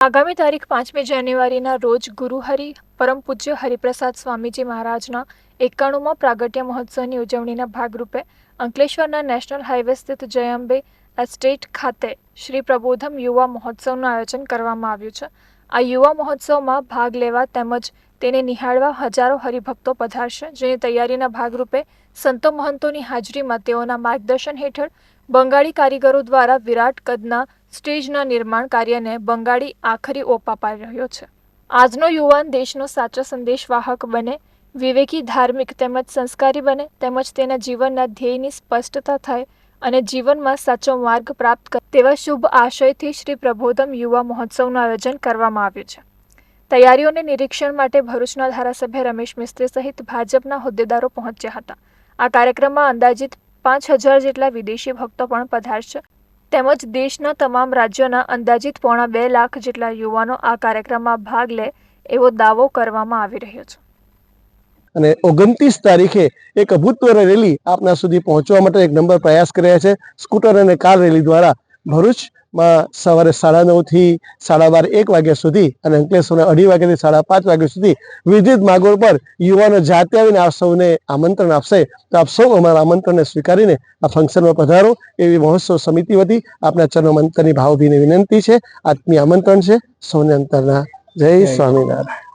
આગામી તારીખ પાંચમી જાન્યુઆરીના રોજ ગુરુહરિ પરમ પૂજ્ય હરિપ્રસાદ સ્વામીજી મહારાજના એકાણુંમાં પ્રાગટ્ય મહોત્સવની ઉજવણીના ભાગરૂપે અંકલેશ્વરના નેશનલ હાઈવે સ્થિત જયંબે એસ્ટેટ ખાતે શ્રી પ્રબોધમ યુવા મહોત્સવનું આયોજન કરવામાં આવ્યું છે. આ યુવા મહોત્સવમાં ભાગ લેવા તેમજ તેને નિહાળવા હજારો હરિભક્તો પધારશે, જેની તૈયારીના ભાગરૂપે સંતો મહંતોની હાજરીમાં તેઓના માર્ગદર્શન હેઠળ બંગાળી કારીગરો દ્વારા વિરાટ કદના સ્ટેજના નિર્માણ કાર્યને બંગાળી આખરી ઓપ અપાઈ રહ્યો છે. આજનો યુવાન દેશનો સાચો સંદેશવાહક બને, વિવેકી ધાર્મિક તેમજ સંસ્કારી બને, તેમજ તેના જીવનના ધ્યેયની સ્પષ્ટતા થાય અને જીવનમાં સાચો માર્ગ પ્રાપ્ત કરે તેવા શુભ આશયથી શ્રી પ્રબોધમ યુવા મહોત્સવનું આયોજન કરવામાં આવ્યું છે. તૈયારીઓને નિરીક્ષણ માટે ભરૂચના ધારાસભ્ય રમેશ મિસ્ત્રી સહિત ભાજપના હોદ્દેદારો પહોંચ્યા હતા. આ કાર્યક્રમમાં અંદાજિત પાંચ હજાર જેટલા વિદેશી ભક્તો પણ પધારશે. તેમજ દેશના તમામ રાજ્યોના અંદાજિત પોણા બે લાખ જેટલા યુવાનો આ કાર્યક્રમમાં ભાગ લે એવો દાવો કરવામાં આવી રહ્યો છે. અને ઓગણત્રીસ તારીખે એક અભૂતપૂર્વ રેલી આપના સુધી પહોંચવા માટે એક નંબર પ્રયાસ કર્યા છે. સ્કૂટર અને કાર રેલી દ્વારા ભરૂચમાં સવારે સાડા નવથી સાડા બાર એક વાગ્યા સુધી અને અંકલેશ્વરના અઢી વાગ્યાથી સાડા પાંચ વાગ્યા સુધી વિવિધ માર્ગો પર યુવાનો જાતે આવીને આપ સૌને આમંત્રણ આપશે. તો આપ સૌ અમારા આમંત્રણને સ્વીકારીને આ ફંક્શનમાં પધારો. એવી મહોત્સવ સમિતિ વતી આપના ચરણો મંત્રની ભાવભીની વિનંતી છે. આત્મીય આમંત્રણ છે. સૌને અંતરના જય સ્વામિનારાયણ.